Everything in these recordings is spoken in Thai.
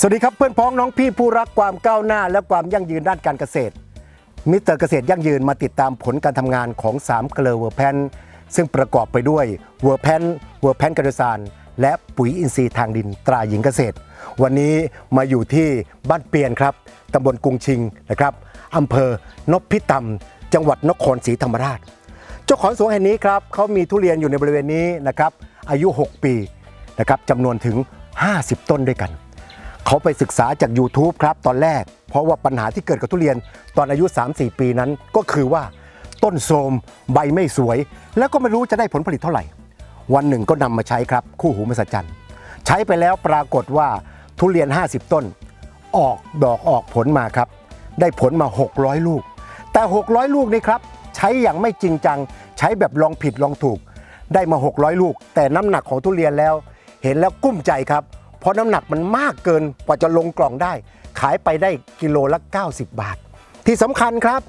สวัสดีครับเพื่อนพ้องน้องพี่ผู้รักความก้าวหน้า และความยั่งยืนด้านการเกษตร มิสเตอร์เกษตรยั่งยืนมาติดตามผลการทำงานของ3เกลอเวอร์แพนซึ่งประกอบไปด้วยเวอร์แพนเวอร์แพนกระดซานและปุ๋ยอินทรีย์ทางดินตราหญิงเกษตร วันนี้มาอยู่ที่บ้านเปียนครับตำบลกรุงชิงนะครับอำเภอนพิตำจังหวัดนครศรีธรรมราช เจ้าของสวนแห่งนี้ครับเขามีทุเรียนอยู่ในบริเวณนี้นะครับอายุ 6 ปีนะครับจำนวนถึง 50 ต้นด้วยกัน เขาไปศึกษาจาก YouTube ครับตอนแรก เพราะว่าปัญหาที่เกิดกับทุเรียนตอนอายุ 3-4 ปีนั้นก็คือว่าต้นโทรมใบไม่สวย แล้วก็ไม่รู้จะได้ผลผลิตเท่าไหร่ วันหนึ่งก็นำมาใช้ครับ คู่หูมหัศจรรย์ใช้ไปแล้วปรากฏว่าทุเรียน 50 ต้น ออกดอกออกผลมาครับ ได้ผลมา 600 ลูก แต่ 600 ลูกนี่ครับใช้อย่างไม่จริงจัง ใช้แบบลองผิดลองถูก ได้มา 600 ลูก แต่น้ำหนักของทุเรียนแล้ว เห็นแล้วกุ้มใจครับ เพราะน้ำหนักมันมากเกินกว่าจะลงกล่องได้ ขายไปได้กิโลละ 90 บาท ที่สำคัญครับ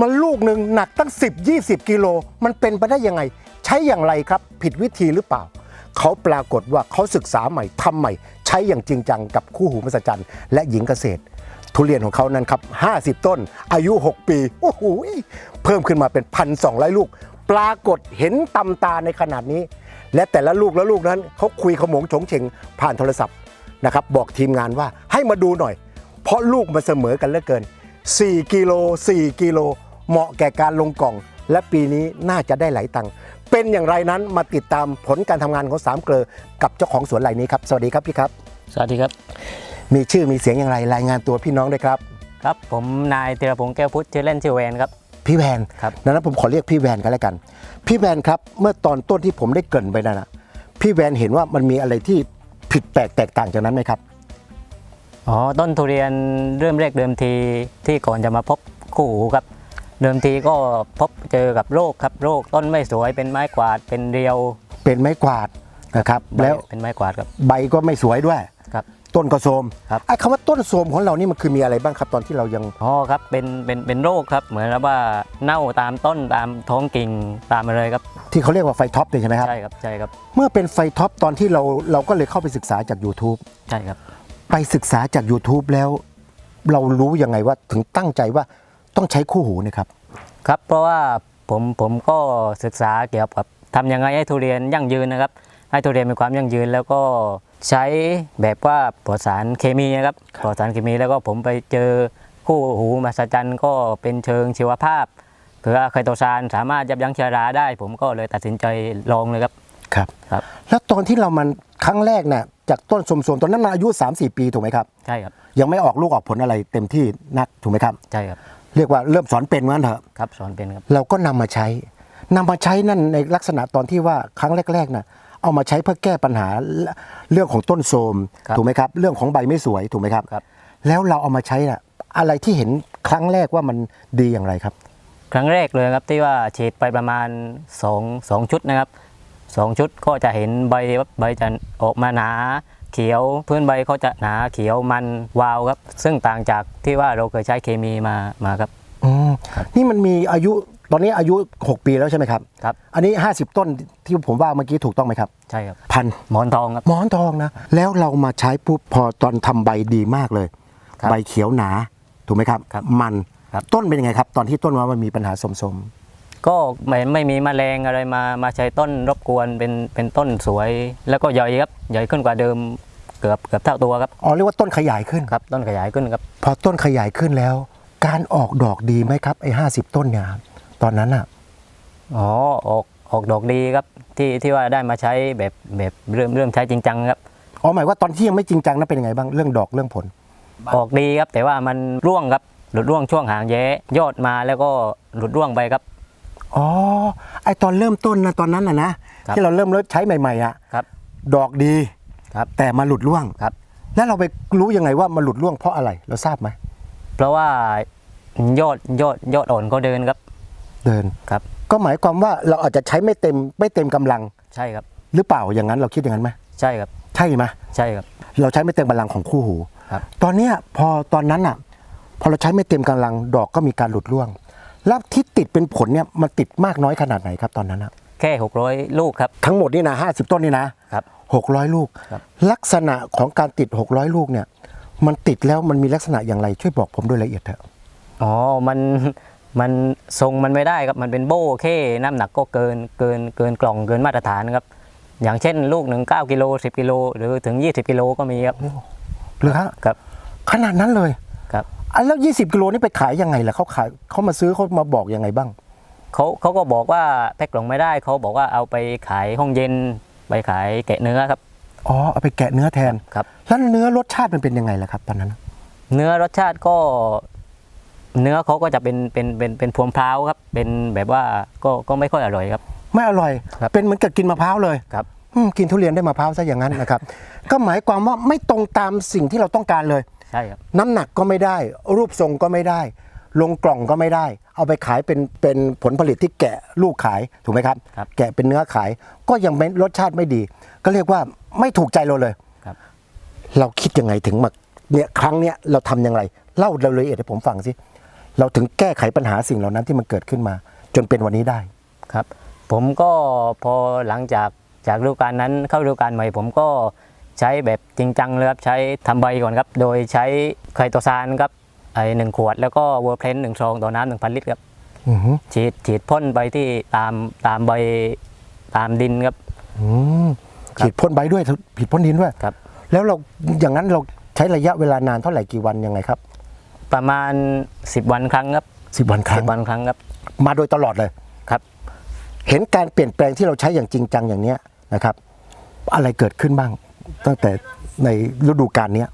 มันลูกหนึ่งหนักตั้ง 10-20 กิโลมันเป็นไปได้ยังไง ใช้อย่างไรครับ ผิดวิธีหรือเปล่า เขาปรากฏว่าเขาศึกษาใหม่ทำใหม่ ใช้อย่างจริงจังกับคู่หูมหัศจรรย์และหญิงเกษตร ทุเรียนของเขานั้นครับ 50 ต้น อายุ 6 ปีโอ้โหเพิ่มขึ้นมาเป็น 1,200 ลูก ปรากฏเห็นตำตาในขนาดนี้ และแต่ละลูกและลูกนั้นเขาคุยขโมงโฉงเฉงผ่านโทรศัพท์นะครับบอกทีมงานว่าให้มาดูหน่อย เพราะลูกมันเสมอกันเหลือเกิน 4 กิโล 4 กิโล เหมาะแก่การลงกล่อง และปีนี้น่าจะได้หลายตังค์เป็นอย่างไรนั้นมาติดตามผลการทำงานของสามเกลอกับเจ้าของสวนรายนี้ครับสวัสดีครับพี่ครับ สวัสดีครับ มีชื่อมีเสียงอย่างไรรายงานตัวพี่น้องด้วยครับ ครับ ผมนายธีรพงษ์แก้วพุทธชื่อเล่นชื่อแวนครับ พี่แวนครับ ดังนั้นผมขอเรียกพี่แวนกันแล้วกัน พี่แวนครับเมื่อตอนต้นที่ผมได้เกรินไปนะนะพี่แวนเห็นว่ามันมีอะไรที่ผิดแปลกแตกต่างจากนั้นไหมครับ อ๋อต้นทุเรียนเริ่มแรกเดิมทีที่ก่อนจะมาพบคู่หูครับ เดิมทีก็พบเจอกับโรคครับโรคต้นไม่สวยเป็นไม้กวาดเป็นเรียวเป็นไม้กวาดนะครับใบแล้วเป็นไม้กวาดครับ ใบก็ไม่สวยด้วยครับ ต้นก็โทรมครับไอ้คำว่าต้นโทรมของเรานี่มันคือมีอะไรบ้างครับตอนที่เรายังอ๋อครับเป็นเป็นเป็นโรคครับ เหมือนกับว่าเน่าตามต้นตามท้องกิ่งตามอะไรครับ ที่เขาเรียกว่าไฟท็อปเนี่ยใช่ไหมครับใช่ครับใช่ครับเมื่อเป็นไฟท็อปตอนที่เราเราก็เลยเข้าไปศึกษาจาก YouTube ใช่ครับ ไปศึกษาจาก YouTube แล้ว เรารู้ยังไงว่าถึงตั้งใจว่าต้องใช้คู่หูเนะครับ ครับเพราะว่าผมผมก็ศึกษาเกี่ยวกับทำยังไงให้ทุเรียนยั่งยืนนะครับ ให้ทุเรียนมีความยั่งยืน แล้วก็ใช้แบบว่าปลอดสารเคมีนะครับปลอดสารเคมีแล้วก็ผมไปเจอคู่หูมหัศจรรย์ก็เป็นเชิงชีวภาพคือว่าไคโตซานสามารถยับยั้งเชื้อราได้ ผมก็เลยตัดสินใจลองเลยครับครับครับ แล้วตอนที่เรามันครั้งแรกน่ะจากต้นสมๆตอนนั้นมันอายุ 3-4 ปีถูกไหมครับใช่ครับ ยังไม่ออกลูกออกผลอะไรเต็มที่นักถูกไหมครับใช่ครับ เรียกว่าเริ่มสอนเป็นงั้นเถอะครับสอนเป็นครับเราก็นำมาใช้นำมาใช้นั่นในลักษณะตอนที่ว่าครั้งแรกๆน่ะ เอามาใช้เพื่อแก้ปัญหาเรื่องของต้นโทรมครับถูกไหมครับ เรื่องของใบไม่สวยถูกไหมครับครับ แล้วเราเอามาใช้น่ะอะไรที่เห็นครั้งแรกว่ามันดีอย่างไรครับ ครั้งแรกเลยครับที่ว่าฉีดไปประมาณ2 2ชุดนะครับสองชุดก็จะเห็นใบใบจะออกมาหนาเขียวพื้นใบเขาจะหนาเขียวมันวาวครับ ซึ่งต่างจากที่ว่าเราเคยใช้เคมีมามาครับอืมนี่มันมีอายุ ตอนนี้อายุ 6 ปีแล้วใช่ไหมครับ ครับ อันนี้ 50 ต้นที่ผมว่าเมื่อกี้ถูกต้องไหมครับ ใช่ครับ พันหมอนทองครับ หมอนทองนะ แล้วเรามาใช้ปุ๊บพอตอนทำใบดีมากเลยครับใบเขียวหนา ถูกไหมครับครับมันครับต้นเป็นยังไงครับ ตอนที่ต้นว่ามันมีปัญหาสมก็ไม่ไม่มีแมลงอะไรมามาใช้ต้นรบกวนเป็นเป็นต้นสวย แล้วก็ใหญ่ครับใหญ่ขึ้นกว่าเดิมเกือบเกือบเท่าตัวครับๆอ๋อเรียกว่าต้นขยายขึ้นครับ ต้นขยายขึ้นครับ พอต้นขยายขึ้นแล้ว การออกดอกดีไหมครับไอ้ห้าสิบต้นเนี่ย ตอนนั้นอะอ๋อออกออกดอกดีครับที่ที่ว่าได้มาใช้แบบแบบเริ่มเริ่มใช้จริงจังครับอ๋อหมายว่าตอนที่ยังไม่จริงจังนั้นเป็นยังไงบ้างเรื่องดอกเรื่องผล ออกดีครับ แต่ว่ามันร่วงครับหลุดร่วงช่วงหางแย้ยอดมาแล้วก็หลุดร่วงไปครับอ๋อไอตอนเริ่มต้นนะตอนนั้นนะนะครับที่เราเริ่มเริ่มใช้ใหม่ๆอะครับ ดอกดีครับ แต่มาหลุดร่วงครับ แล้วเราไปรู้ยังไงว่ามันหลุดร่วงเพราะอะไรเราทราบไหมเพราะว่ายอดยอดยอดอ่อนก็เดินครับ เดิน ครับ ก็หมายความว่าเราอาจจะใช้ไม่เต็มไม่เต็มกำลังใช่ครับ หรือเปล่าอย่างนั้นเราคิดอย่างนั้นไหมใช่ครับ ใช่ไหมใช่ครับ เราใช้ไม่เต็มกำลังของคู่หูครับ ตอนเนี้ยพอตอนนั้นอะ พอเราใช้ไม่เต็มกำลังดอกก็มีการหลุดร่วง แล้วที่ติดเป็นผลเนี่ยมันติดมากน้อยขนาดไหนครับตอนนั้นอะแค่600ลูกครับ ทั้งหมดนี่นะห้าสิบต้นนี่นะครับ หกร้อยลูก ครับ ลักษณะของการติด600ลูกเนี่ย มันติดแล้วมันมีลักษณะอย่างไรช่วยบอกผมโดยละเอียดเถอะ อ๋อ มัน มันทรงมันไม่ได้ครับมันเป็นโบ้แค่น้ำหนักก็เกินเกินเกินกล่องเกินมาตรฐานครับ อย่างเช่นลูกหนึ่งเก้ากิโลสิบกิโลหรือถึง20กิโลก็มีครับหรือฮะครับ ขนาดนั้นเลยครับอะแล้ว 20 กิโลนี่ไปขายยังไงล่ะเขาขายเขามาซื้อเขามาบอกยังไงบ้างเขาเขาก็บอกว่าแพ็คกล่องไม่ได้เขาบอกว่าเอาไปขายห้องเย็นไปขายแกะเนื้อครับอ๋อเอาไปแกะเนื้อแทนครับแล้วเนื้อรสชาติมันเป็นยังไงล่ะครับตอนนั้น เนื้อรสชาติก็ เนื้อเขาก็จะเป็นเป็นเป็นเป็นพวงพร้าวครับ เป็นแบบว่าก็ก็ไม่ค่อยอร่อยครับ ไม่อร่อย ครับ เป็นเหมือนกับกินมะพร้าวเลยครับ อืมกินทุเรียนได้มะพร้าวซะอย่างนั้นนะครับ ก็หมายความว่าไม่ตรงตามสิ่งที่เราต้องการเลย ใช่ครับ น้ำหนักก็ไม่ได้ รูปทรงก็ไม่ได้ ลงกล่องก็ไม่ได้ เอาไปขายเป็นเป็นผลผลิตที่แกะลูกขายถูกไหมครับ ครับ แกะเป็นเนื้อขาย ก็ยังไม่รสชาติไม่ดี ก็เรียกว่าไม่ถูกใจเราเลย ครับ เราคิดยังไงถึงมาเนี่ยครั้งเนี้ยเราทำยังไงเล่ารายละเอียดให้ผมฟังสิ เราถึงแก้ไขปัญหาสิ่งเหล่านั้นที่มันเกิดขึ้นมา จนเป็นวันนี้ได้ครับ ผมก็พอหลังจากจากฤดูกาลนั้นเข้าฤดูกาลใหม่ ผมก็ใช้แบบจริงจังเลยครับใช้ทำใบก่อนครับ โดยใช้ไคโตซานครับไอหนึ่งขวด แล้วก็เวอร์เพลนหนึ่งซองต่อน้ำหนึ่งพันลิตรครับอือหือฉีดฉีดพ่นไปที่ตามตามใบตามดินครับอืมครับฉีดพ่นใบด้วยผิดพ่นดินด้วยครับ แล้วเราอย่างนั้นเราใช้ระยะเวลานานเท่าไหร่กี่วันยังไงครับ ประมาณ 10 วันครั้งครับสิบวันครั้สิงบวันครั้งครับ มาโดยตลอดเลย ครับ เห็นการเปลี่ยนแปลงที่เราใช้อย่างจริงจังอย่างเนี้ยนะครับ อะไรเกิดขึ้นบ้าง ตั้งแต่ในฤดูกาลเนี้ย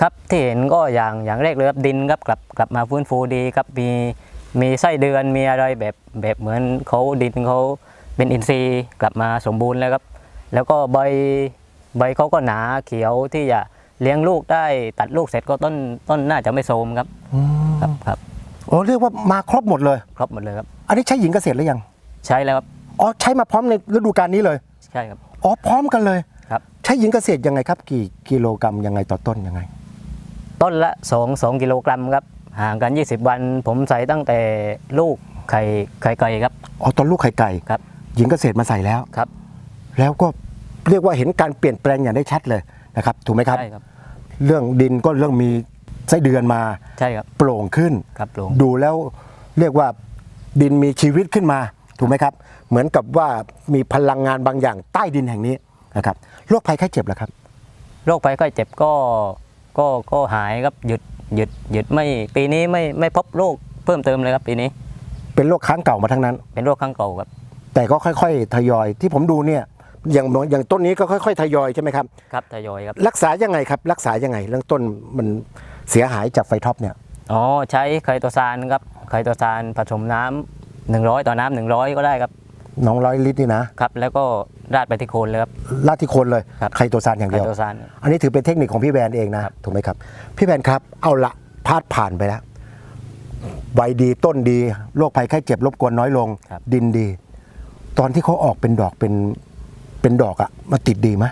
ครับที่เห็นก็อย่างอย่างแรกเลยครับดินครับกลับกลับมาฟื้นฟูดีครับมีมีไส้เดือนมีอะไรแบบแบบเหมือนเขาดินเขาเป็นอินทรีย์กลับมาสมบูรณ์แล้วครับ แล้วก็ใบใบเขาก็หนาเขียวที่จะ เลี้ยงลูกได้ตัดลูกเสร็จก็ต้นต้นน่าจะไม่โทรมครับครับครับโอ้เรียกว่ามาครบหมดเลย ครบหมดเลยครับอันนี้ใช้หญิงเกษตรหรือยังใช้แล้วครับอ๋อใช้มาพร้อมในฤดูกาลนี้เลยใช่ครับอ๋อพร้อมกันเลยครับใช้หญิงเกษตรยังไงครับ กี่กิโลกรัมยังไงต่อต้นยังไง ต้นละ2 2กิโลกรัมครับห่างกัน 20 วัน ผมใส่ตั้งแต่ลูกไข่ไข่ไก่ครับอ๋อตอนลูกไข่ไก่ครับ หญิงเกษตรมาใส่แล้วครับ แล้วก็เรียกว่าเห็นการเปลี่ยนแปลงอย่างได้ชัดเลย นะครับถูกไหมครับ ใช่ครับ เรื่องดินก็เรื่องมีไส้เดือนมาใช่ครับโปร่งขึ้น ครับลุงดูแล้วเรียกว่าดินมีชีวิตขึ้นมาถูกไหมครับ เหมือนกับว่ามีพลังงานบางอย่างใต้ดินแห่งนี้นะครับโรคภัยไข้เจ็บเหรอครับ โรคภัยไข้เจ็บก็ก็ก็หายครับหยุดหยุดหยุดไม่ปีนี้ไม่ไม่พบโรคเพิ่มเติมเลยครับปีนี้เป็นโรคค้างเก่ามาทั้งนั้น เป็นโรคข้างเก่าครับ แต่ก็ค่อย ๆ ทยอยที่ผมดูเนี่ย อย่างอย่างต้นนี้ก็ค่อยๆทยอยใช่ไหมครับ ครับทยอยครับ รักษายังไงครับ รักษายังไง เรื่องต้นมันเสียหายจากไฟท็อปเนี่ย อ๋อใช้ไคโตซานครับไคโตซานผสมน้ำ100 ต่อน้ำ100 ก็ได้ครับน้องร้อยลิตรนี่นะครับ แล้วก็ราดไปที่โคนเลยครับลาดที่โคนเลยครับไคโตซานอย่างไคเดียวโตซานอันนี้ถือเป็นเทคนิคของพี่แบรนด์เองนะถูกไหมครับ พี่แบรนด์ครับเอาละพาดผ่านไปแล้วใบดีต้นดีโรคภัยไข้เจ็บรบกวนน้อยลงครับดินดี ตอนที่เขาออกเป็นดอกเป็น เป็นดอกอะมาติดดีไหม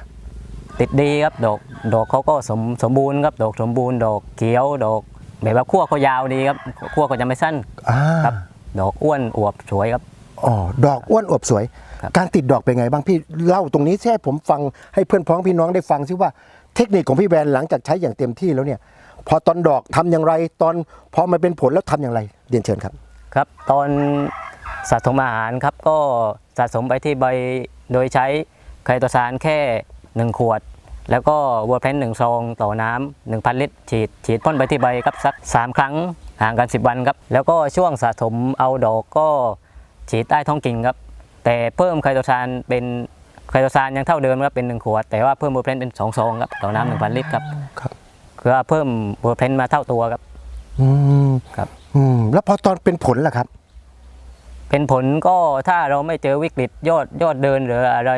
ติดดีครับดอกดอกเขาก็สมสมบูรณ์ครับดอกสมบูรณ์ดอกเขียวดอกแบบว่าขั้วเขายาวดีครับขั้วเขาจะไม่สั้นอ่าครับดอกอ้วนอวบสวยครับ อ๋อดอกอ้วนอวบสวย ครับ การติดดอกเป็นไงบ้างพี่เล่าตรงนี้ให้ผมฟังให้เพื่อนพ้องพี่น้องได้ฟังซิว่าเทคนิคของพี่แบรนด์หลังจากใช้อย่างเต็มที่แล้วเนี่ย พอตอนดอกทำอย่างไรตอนพอมันเป็นผลแล้วทำอย่างไรเรียนเชิญครับ ครับตอนสะสมอาหารครับก็สะสมไปที่ใบโดยใช้ ไคโตซานแค่ 1 ขวด แล้วก็วัวเพนหนึ่งซองต่อน้ำหนึ่งพันลิตร ฉีด ฉีดพ่นไปที่ใบครับสัก 3 ครั้งห่างกัน 10 วันครับ แล้วก็ช่วงสะสมเอาดอกก็ฉีดใต้ท้องกิ่งครับ แต่เพิ่มไคโตซานเป็นไคโตซานยังเท่าเดิมครับเป็น 1 ขวด แต่ว่าเพิ่มวัวเพนเป็น2ซองครับต่อน้ำหนึ่งพันลิตรครับครับคือว่าเพิ่มวัวเพนมาเท่าตัวครับอืมครับอืมแล้วพอตอนเป็นผลล่ะครับ เป็นผลก็ถ้าเราไม่เจอวิกฤตยอดยอดเดินหรืออะไร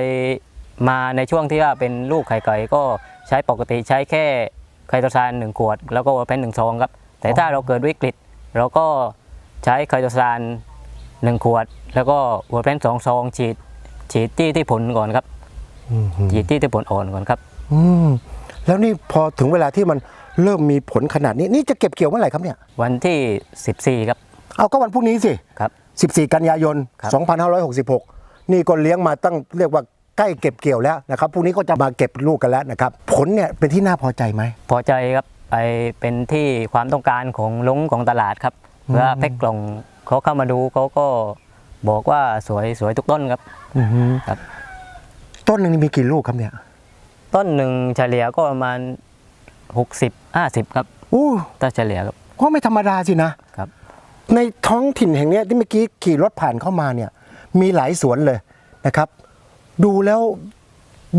มาในช่วงที่ว่าเป็นลูกไข่ไก่ก็ใช้ปกติใช้แค่ไคโตซานหนึ่งขวด แล้วก็วัวเพนหนึ่งซองครับ แต่ถ้าเราเกิดวิกฤต เราก็ใช้ไคโตซานหนึ่งขวด แล้วก็วัวเพนสองซองฉีดฉีดที่ที่ผลก่อนครับอืมฉีดที่ที่ผลอ่อนก่อนครับ อืมแล้วนี่พอถึงเวลาที่มันเริ่มมีผลขนาดนี้นี่จะเก็บเกี่ยวเมื่อไหร่ครับเนี่ย วันที่ 14 ครับ เอาก็วันพรุ่งนี้สิครับ 14 กันยายนครับ2566 นี่ก็เลี้ยงมาตั้งเรียกว่า ใกล้เก็บเกี่ยวแล้วนะครับพรุ่งนี้ก็จะมาเก็บลูกกันแล้วนะครับ ผลเนี่ยเป็นที่น่าพอใจไหม พอใจครับไปเป็นที่ความต้องการของลุงของตลาดครับเพื่อแพ็คกล่องเขาเข้ามาดูเขาก็บอกว่าสวยสวยทุกต้นครับอือฮึครับ ต้นหนึ่งนี่มีกี่ลูกครับเนี่ยต้นหนึ่งเฉลี่ยก็ประมาณ60 50ครับอู้ถ้าเฉลี่ยครับก็ไม่ธรรมดาสินะครับ ในท้องถิ่นแห่งเนี้ยที่เมื่อกี้ขี่รถผ่านเข้ามาเนี่ย มีหลายสวนเลยนะครับ ดูแล้ว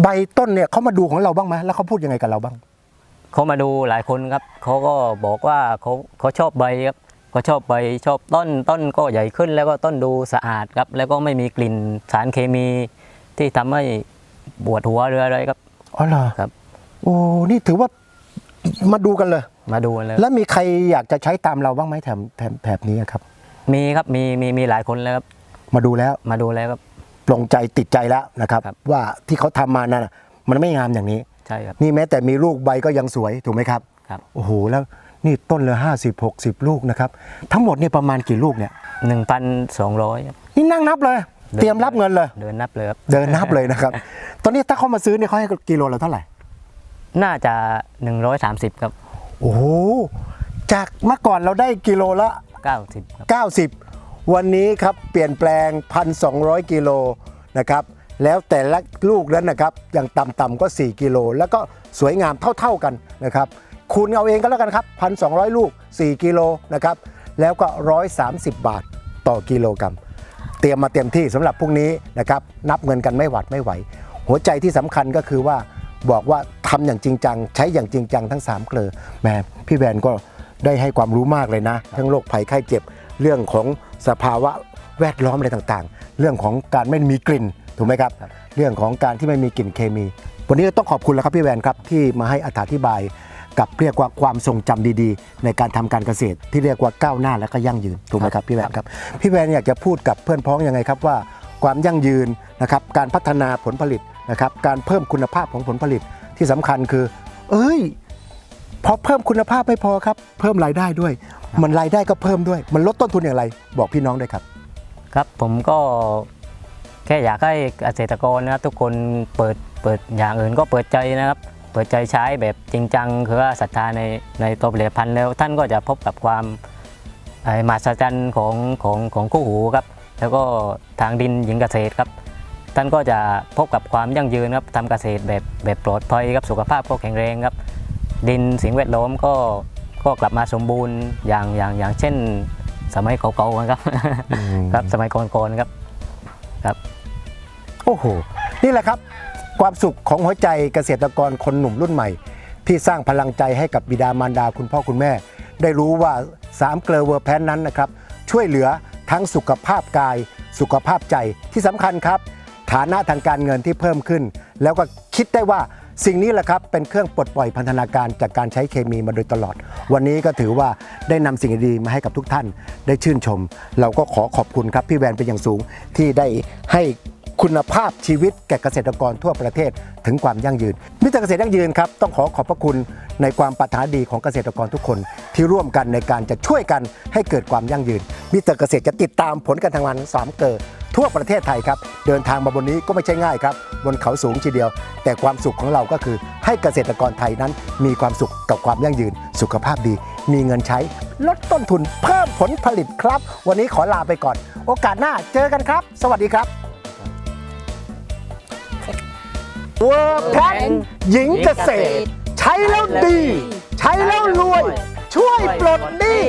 ใบต้นเนี่ยเขามาดูของเราบ้างไหมแล้วเขาพูดยังไงกับเราบ้าง เขามาดูหลายคนครับ เขาก็บอกว่าเขาเขาชอบใบครับเขาชอบใบชอบต้นต้นก็ใหญ่ขึ้น แล้วก็ต้นดูสะอาดครับ แล้วก็ไม่มีกลิ่นสารเคมีที่ทำให้ปวดหัวหรืออะไรครับอ๋อเหรอครับ โอ้นี่ถือว่ามาดูกันเลย มาดูเลย แล้วมีใครอยากจะใช้ตามเราบ้างไหมแถบแถบแถบนี้ครับ มีครับมีมีมีหลายคนแล้วครับ มาดูแล้วมาดูแล้วครับ ปลงใจติดใจแล้วนะครับ ครับ ว่าที่เขาทำมานั่นน่ะมันไม่งามอย่างนี้ ใช่ครับ นี่แม้แต่มีลูกใบก็ยังสวยถูกไหมครับครับ โอ้โหแล้วนี่ต้นเลยห้าสิบหกสิบลูกนะครับ ทั้งหมดนี่ประมาณกี่ลูกเนี่ย หนึ่งพันสองร้อยนี่นั่งนับเลย เตรียมรับเงินเลย เดินนับเลยครับเดินนับเลยนะครับ ตอนนี้ถ้าเขามาซื้อเนี่ยเขาให้กิโลละเท่าไหร่ น่าจะหนึ่งร้อยสามสิบครับโอ้โหจากเมื่อก่อนเราได้กิโลละ เก้าสิบครับ 90 วันนี้ครับเปลี่ยนแปลง 1,200 กิโลนะครับแล้วแต่ละลูกนั้นนะครับอย่างต่ำๆก็ 4 กิโล แล้วก็สวยงามเท่าๆกันนะครับคูณเอาเองก็แล้วกันครับ 1,200 ลูก 4 กิโลนะครับแล้วก็ 130 บาทต่อกิโลกรัม เตรียมมาเต็มที่สำหรับพรุ่งนี้นะครับนับเงินกันไม่หวัดไม่ไหว หัวใจที่สำคัญก็คือว่าบอกว่าทำอย่างจริงจัง ใช้อย่างจริงจังทั้ง 3 เกลอแม่พี่แวนก็ได้ให้ความรู้มากเลยนะ ทั้งโรคภัยไข้เจ็บเรื่องของ สภาวะแวดล้อมอะไรต่างๆ เรื่องของการไม่มีกลิ่นถูกไหมครับครับ เรื่องของการที่ไม่มีกลิ่นเคมี วันนี้ต้องขอบคุณแล้วครับพี่แวนครับที่มาให้อธิบายกับเรียกว่าความทรงจำดีๆ ในการทำการเกษตร ที่เรียกว่าก้าวหน้าและก็ยั่งยืนถูกไหมครับพี่แวนครับพี่แวนอยากจะพูดกับเพื่อนพ้องยังไงครับว่าความยั่งยืนนะครับการพัฒนาผลผลิตนะครับการเพิ่มคุณภาพของผลผลิตที่สำคัญคือ เอ้ย พอเพิ่มคุณภาพไม่พอครับ เพิ่มรายได้ด้วย มันรายได้ก็เพิ่มด้วย มันลดต้นทุนอย่างไร บอกพี่น้องด้วยครับ ครับผมก็แค่อยากให้เกษตรกรนะครับทุกคนเปิดเปิดอย่างอื่นก็เปิดใจนะครับ เปิดใจใช้แบบจริงจังคือว่าศรัทธาในในตัวผลิตภัณฑ์แล้ว ท่านก็จะพบกับความอ้มหัศจรรย์ของของของคู่หูครับ แล้วก็ทางดินหญิงเกษตรครับ ท่านก็จะพบกับความยั่งยืนครับทำเกษตรแบบแบบปลอดภัยครับสุขภาพก็แข็งแรงครับ ดินสิ่งแวดล้อมก็ก็กลับมาสมบูรณ์อย่างอย่างอย่างเช่น สมัยเก่าๆครับ ครับสมัยก่อนๆครับ โอ้โห นี่แหละครับ ความสุขของหัวใจเกษตรกรคนหนุ่มรุ่นใหม่ ที่สร้างพลังใจให้กับบิดามารดาคุณพ่อคุณแม่ ได้รู้ว่า3เกลอเวอร์แพนนั้นนะครับ ช่วยเหลือทั้งสุขภาพกาย สุขภาพใจที่สำคัญครับ ฐานะทางการเงินที่เพิ่มขึ้น แล้วก็คิดได้ว่า สิ่งนี้แหละครับเป็นเครื่องปลดปล่อยพันธนาการจากการใช้เคมีมาโดยตลอด วันนี้ก็ถือว่าได้นำสิ่งดีๆมาให้กับทุกท่านได้ชื่นชม เราก็ขอขอบคุณครับพี่แวนเป็นอย่างสูงที่ได้ให้คุณภาพชีวิตแก่เกษตรกรทั่วประเทศถึงความยั่งยืนมิตรเกษตรยั่งยืนครับต้องขอขอบพระคุณในความปรารถนาดีของเกษตรกรทุกคน ที่ร่วมกันในการจะช่วยกันให้เกิดความยั่งยืนมิตรเกษตรจะติดตามผลการทำงานสามเกิด ทั่วประเทศไทยครับ เดินทางมาบนนี้ก็ไม่ใช่ง่ายครับ บนเขาสูงทีเดียว แต่ความสุขของเราก็คือ ให้เกษตรกรไทยนั้น มีความสุขกับความยั่งยืน สุขภาพดี มีเงินใช้ ลดต้นทุนเพิ่มผลผลิตครับ วันนี้ขอลาไปก่อน โอกาสหน้าเจอกันครับ สวัสดีครับเวอร์แพนหญิงเกษตร ใช้แล้วดี ใช้แล้วรวย ช่วยปลดหนี้